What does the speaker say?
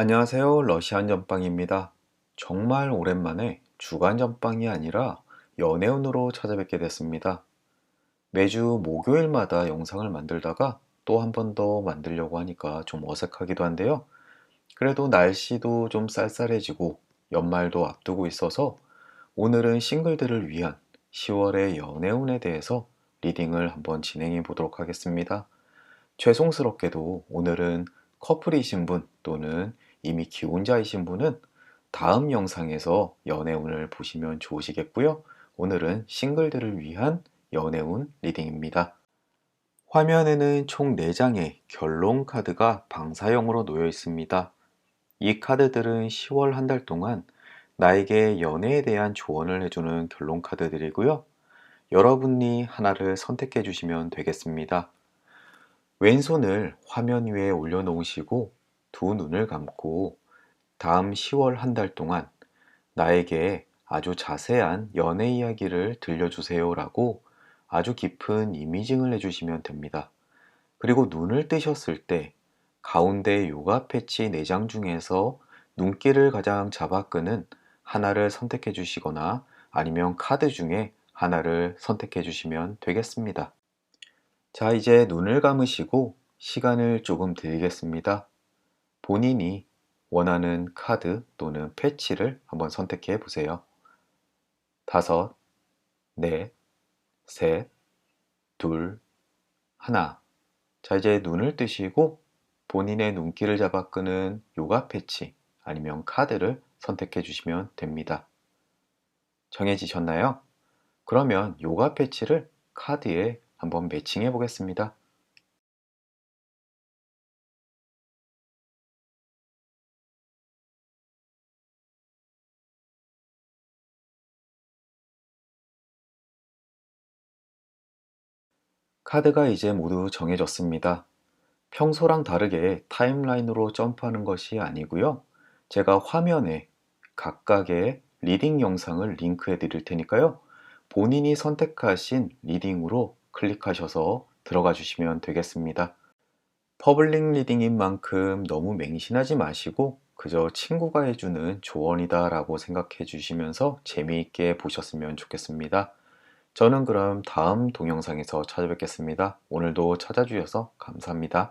안녕하세요. 러시안 전빵입니다. 정말 오랜만에 주간 전빵이 아니라 연애운으로 찾아뵙게 됐습니다. 매주 목요일마다 영상을 만들다가 또 한 번 더 만들려고 하니까 좀 어색하기도 한데요. 그래도 날씨도 좀 쌀쌀해지고 연말도 앞두고 있어서 오늘은 싱글들을 위한 10월의 연애운에 대해서 리딩을 한번 진행해 보도록 하겠습니다. 죄송스럽게도 오늘은 커플이신 분 또는 이미 기혼자이신 분은 다음 영상에서 연애운을 보시면 좋으시겠고요. 오늘은 싱글들을 위한 연애운 리딩입니다. 화면에는 총 4장의 결론 카드가 방사형으로 놓여 있습니다. 이 카드들은 10월 한 달 동안 나에게 연애에 대한 조언을 해주는 결론 카드들이고요. 여러분이 하나를 선택해 주시면 되겠습니다. 왼손을 화면 위에 올려놓으시고 두 눈을 감고 다음 10월 한 달 동안 나에게 아주 자세한 연애 이야기를 들려주세요 라고 아주 깊은 이미징을 해주시면 됩니다. 그리고 눈을 뜨셨을 때 가운데 요가 패치 4장 중에서 눈길을 가장 잡아 끄는 하나를 선택해 주시거나 아니면 카드 중에 하나를 선택해 주시면 되겠습니다. 자, 이제 눈을 감으시고 시간을 조금 드리겠습니다. 본인이 원하는 카드 또는 패치를 한번 선택해 보세요. 다섯, 넷, 셋, 둘, 하나. 자, 이제 눈을 뜨시고 본인의 눈길을 잡아 끄는 요가 패치 아니면 카드를 선택해 주시면 됩니다. 정해지셨나요? 그러면 요가 패치를 카드에 한번 매칭해 보겠습니다. 카드가 이제 모두 정해졌습니다. 평소랑 다르게 타임라인으로 점프하는 것이 아니고요. 제가 화면에 각각의 리딩 영상을 링크해 드릴 테니까요. 본인이 선택하신 리딩으로 클릭하셔서 들어가 주시면 되겠습니다. 퍼블릭 리딩인 만큼 너무 맹신하지 마시고 그저 친구가 해주는 조언이다 라고 생각해 주시면서 재미있게 보셨으면 좋겠습니다. 저는 그럼 다음 동영상에서 찾아뵙겠습니다. 오늘도 찾아주셔서 감사합니다.